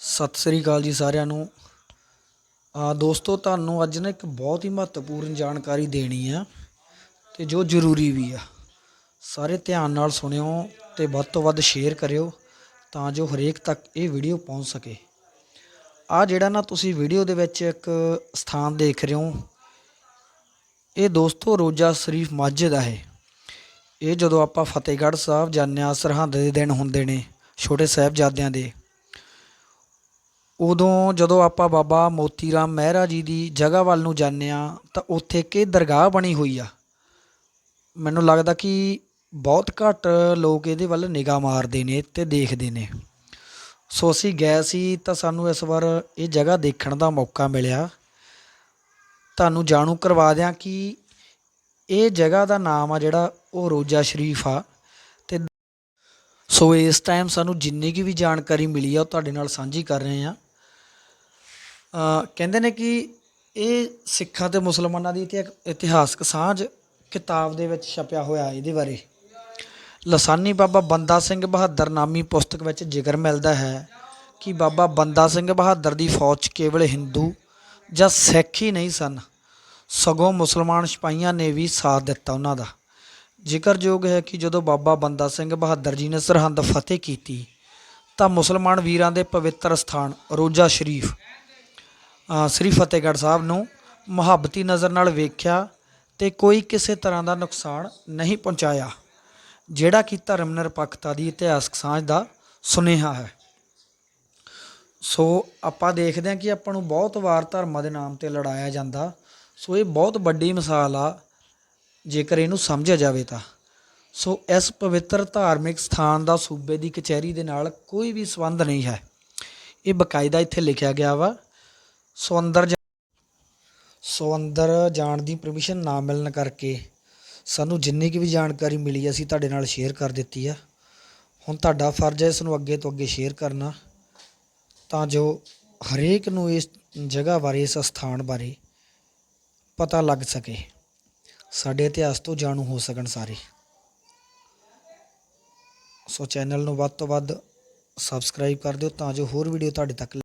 ਸਤਿ ਸ੍ਰੀ ਅਕਾਲ ਜੀ ਸਾਰਿਆਂ ਨੂੰ। ਆ ਦੋਸਤੋ, ਤੁਹਾਨੂੰ ਅੱਜ ਨਾ ਇੱਕ ਬਹੁਤ ਹੀ ਮਹੱਤਵਪੂਰਨ ਜਾਣਕਾਰੀ ਦੇਣੀ ਆ ਤੇ ਜੋ ਜ਼ਰੂਰੀ ਵੀ ਆ। ਸਾਰੇ ਧਿਆਨ ਨਾਲ ਸੁਣਿਓ ਤੇ ਵੱਧ ਤੋਂ ਵੱਧ ਸ਼ੇਅਰ ਕਰਿਓ ਤਾਂ ਜੋ ਹਰੇਕ ਤੱਕ ਇਹ ਵੀਡੀਓ ਪਹੁੰਚ ਸਕੇ। ਆ ਜਿਹੜਾ ਨਾ ਤੁਸੀਂ ਵੀਡੀਓ ਦੇ ਵਿੱਚ ਇੱਕ ਸਥਾਨ ਦੇਖ ਰਹੇ ਹੋ, ਇਹ ਦੋਸਤੋ ਰੋਜ਼ਾ ਸ਼ਰੀਫ ਮਸਜਿਦ ਆ ਇਹ। ਇਹ ਜਦੋਂ ਆਪਾਂ ਫਤਿਹਗੜ੍ਹ ਸਾਹਿਬ ਜਾਂਦੇ ਹਾਂ, ਸਰਹੰਦ ਦੇ ਦਿਨ ਹੁੰਦੇ ਨੇ, ਛੋਟੇ ਸਾਹਿਬਜ਼ਾਦਿਆਂ ਦੇ ਉਦੋਂ ਜਦੋਂ ਆਪਾਂ ਬਾਬਾ ਮੋਤੀ ਰਾਮ ਮਹਿਰਾ ਜੀ ਦੀ ਜਗ੍ਹਾ ਵੱਲ ਨੂੰ ਜਾਂਦੇ ਹਾਂ, ਤਾਂ ਉੱਥੇ ਕਿ ਦਰਗਾਹ ਬਣੀ ਹੋਈ ਆ। ਮੈਨੂੰ ਲੱਗਦਾ ਕਿ ਬਹੁਤ ਘੱਟ ਲੋਕ ਇਹਦੇ ਵੱਲ ਨਿਗਾਹ ਮਾਰਦੇ ਨੇ ਤੇ ਦੇਖਦੇ ਨੇ। ਸੋ ਅਸੀਂ ਗਏ ਸੀ ਤਾਂ ਸਾਨੂੰ ਇਸ ਵਾਰ ਇਹ ਜਗ੍ਹਾ ਦੇਖਣ ਦਾ ਮੌਕਾ ਮਿਲਿਆ। ਤੁਹਾਨੂੰ ਜਾਣੂ ਕਰਵਾ ਦਿਆਂ ਕਿ ਇਹ ਜਗ੍ਹਾ ਦਾ ਨਾਮ ਆ ਜਿਹੜਾ ਉਹ ਰੋਜ਼ਾ ਸ਼ਰੀਫ ਆ ਤੇ ਸੋ ਇਸ ਟਾਈਮ ਸਾਨੂੰ ਜਿੰਨੀ ਕੀ ਵੀ ਜਾਣਕਾਰੀ ਮਿਲੀ ਆ ਉਹ ਤੁਹਾਡੇ ਨਾਲ ਸਾਂਝੀ ਕਰ ਰਹੇ ਆ ਕਹਿੰਦੇ ਨੇ ਕਿ ਇਹ ਸਿੱਖਾਂ ਤੇ ਮੁਸਲਮਾਨਾਂ ਦੀ ਇਤਿਹਾ- ਇਤਿਹਾਸਕ ਸਾਂਝ ਕਿਤਾਬ ਦੇ ਵਿੱਚ ਛਪਿਆ ਹੋਇਆ ਇਹਦੇ ਬਾਰੇ। ਲਸਾਨੀ ਬਾਬਾ ਬੰਦਾ ਸਿੰਘ ਬਹਾਦਰ ਨਾਮੀ ਪੁਸਤਕ ਵਿੱਚ ਜ਼ਿਕਰ ਮਿਲਦਾ ਹੈ ਕਿ ਬਾਬਾ ਬੰਦਾ ਸਿੰਘ ਬਹਾਦਰ ਦੀ ਫੌਜ 'ਚ ਕੇਵਲ ਹਿੰਦੂ ਜਾਂ ਸਿੱਖ ਹੀ ਨਹੀਂ ਸਨ। ਸਗੋਂ ਮੁਸਲਮਾਨ ਸਿਪਾਹੀਆਂ ਨੇ ਵੀ ਸਾਥ ਦਿੱਤਾ ਉਹਨਾਂ ਦਾ। ਜ਼ਿਕਰਯੋਗ ਹੈ ਕਿ ਜਦੋਂ ਬਾਬਾ ਬੰਦਾ ਸਿੰਘ ਬਹਾਦਰ ਜੀ ਨੇ ਸਰਹੰਦ ਫਤਿਹ ਕੀਤੀ ਤਾਂ ਮੁਸਲਮਾਨ ਵੀਰਾਂ ਦੇ ਪਵਿੱਤਰ ਸਥਾਨ ਰੋਜ਼ਾ ਸ਼ਰੀਫ ਸ੍ਰੀ ਫਤਿਹਗੜ੍ਹ ਸਾਹਿਬ ਨੂੰ ਮੁਹੱਬਤੀ ਨਜ਼ਰ ਨਾਲ ਵੇਖਿਆ ਤੇ ਕੋਈ ਕਿਸੇ ਤਰ੍ਹਾਂ ਦਾ ਨੁਕਸਾਨ ਨਹੀਂ ਪਹੁੰਚਾਇਆ, ਜਿਹੜਾ ਕਿ ਧਰਮ ਨਿਰਪੱਖਤਾ ਦੀ ਇਤਿਹਾਸਕ ਸਾਂਝ ਦਾ ਸੁਨੇਹਾ ਹੈ। ਸੋ ਆਪਾਂ ਦੇਖਦੇ ਹਾਂ ਕਿ ਆਪਾਂ ਨੂੰ ਬਹੁਤ ਵਾਰ ਧਰਮਾਂ ਦੇ ਨਾਮ ਤੇ ਲੜਾਇਆ ਜਾਂਦਾ। ਸੋ ਇਹ ਬਹੁਤ ਵੱਡੀ ਮਿਸਾਲ ਆ, ਜੇਕਰ ਇਹਨੂੰ ਸਮਝਿਆ ਜਾਵੇ ਤਾਂ। ਸੋ ਇਸ ਪਵਿੱਤਰ ਧਾਰਮਿਕ ਸਥਾਨ ਦਾ ਸੂਬੇ ਦੀ ਕਚਹਿਰੀ ਦੇ ਨਾਲ ਕੋਈ ਵੀ ਸੰਬੰਧ ਨਹੀਂ ਹੈ। ਇਹ ਬਕਾਇਦਾ ਇੱਥੇ ਲਿਖਿਆ ਗਿਆ ਵਾ ਸੋ ਅੰਦਰ ਜਾ- ਸੋ ਅੰਦਰ ਜਾਣ ਦੀ ਪਰਮਿਸ਼ਨ ਨਾ ਮਿਲਣ ਕਰਕੇ ਸਾਨੂੰ ਜਿੰਨੀ ਕੁ ਵੀ ਜਾਣਕਾਰੀ ਮਿਲੀ, ਅਸੀਂ ਤੁਹਾਡੇ ਨਾਲ ਸ਼ੇਅਰ ਕਰ ਦਿੱਤੀ ਆ। ਹੁਣ ਤੁਹਾਡਾ ਫਰਜ਼ ਹੈ ਇਸ ਨੂੰ ਅੱਗੇ ਤੋਂ ਅੱਗੇ ਸ਼ੇਅਰ ਕਰਨਾ। ਤਾਂ ਜੋ ਹਰੇਕ ਨੂੰ ਇਸ ਜਗ੍ਹਾ ਬਾਰੇ, ਇਸ ਸਥਾਨ ਬਾਰੇ ਪਤਾ ਲੱਗ ਸਕੇ। ਸਾਡੇ ਇਤਿਹਾਸ ਤੋਂ ਜਾਣੂ ਹੋ ਸਕਣ ਸਾਰੇ। ਸੋ ਚੈਨਲ ਨੂੰ ਵੱਧ ਤੋਂ ਵੱਧ ਸਬਸਕ੍ਰਾਈਬ ਕਰ ਦਿਓ ਤਾਂ ਜੋ ਹੋਰ ਵੀਡੀਓ ਤੁਹਾਡੇ ਤੱਕ